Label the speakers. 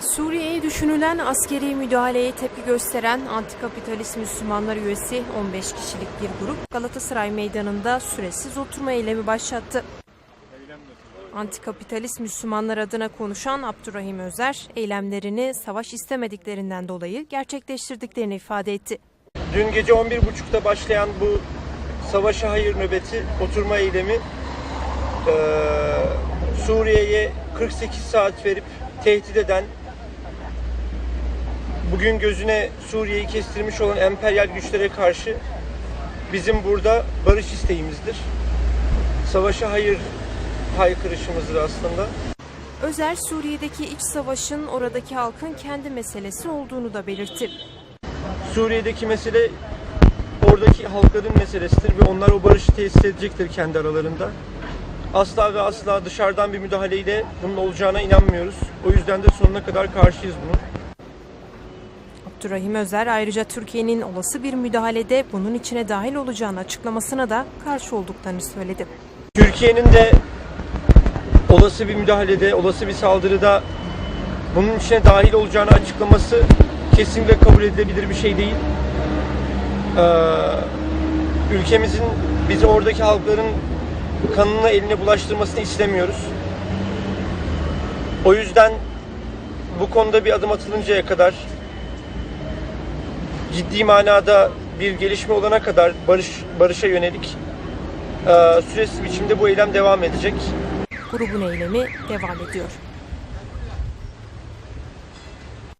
Speaker 1: Suriye'ye düşünülen askeri müdahaleye tepki gösteren antikapitalist Müslümanlar üyesi 15 kişilik bir grup Galatasaray Meydanı'nda süresiz oturma eylemi başlattı. Antikapitalist Müslümanlar adına konuşan Abdurrahim Özer, eylemlerini savaş istemediklerinden dolayı gerçekleştirdiklerini ifade etti.
Speaker 2: Dün gece 11.30'da başlayan bu savaşa hayır nöbeti oturma eylemi eee, Suriye'ye 48 saat verip tehdit eden bugün gözüne Suriye'yi kestirmiş olan emperyal güçlere karşı bizim burada barış isteğimizdir. Savaşa hayır haykırışımızdır aslında.
Speaker 1: Özer, Suriye'deki iç savaşın oradaki halkın kendi meselesi olduğunu da belirtti.
Speaker 2: Suriye'deki mesele oradaki halkların meselesidir ve onlar o barışı tesis edecektir kendi aralarında. Asla ve asla dışarıdan bir müdahaleyle bunun olacağına inanmıyoruz. O yüzden de sonuna kadar karşıyız bunun.
Speaker 1: Abdurrahim Özer ayrıca Türkiye'nin olası bir müdahalede bunun içine dahil olacağını açıklamasına da karşı olduklarını söyledi.
Speaker 2: Türkiye'nin de olası bir müdahalede, olası bir saldırıda bunun içine dahil olacağını açıklaması kesinlikle kabul edilebilir bir şey değil. Ee, ülkemizin bizi oradaki halkların kanını eline bulaştırmasını istemiyoruz. O yüzden bu konuda bir adım atılıncaya kadar ciddi manada bir gelişme olana kadar barış barışa yönelik e, süresiz biçimde bu eylem devam edecek.
Speaker 1: Grubun eylemi devam ediyor.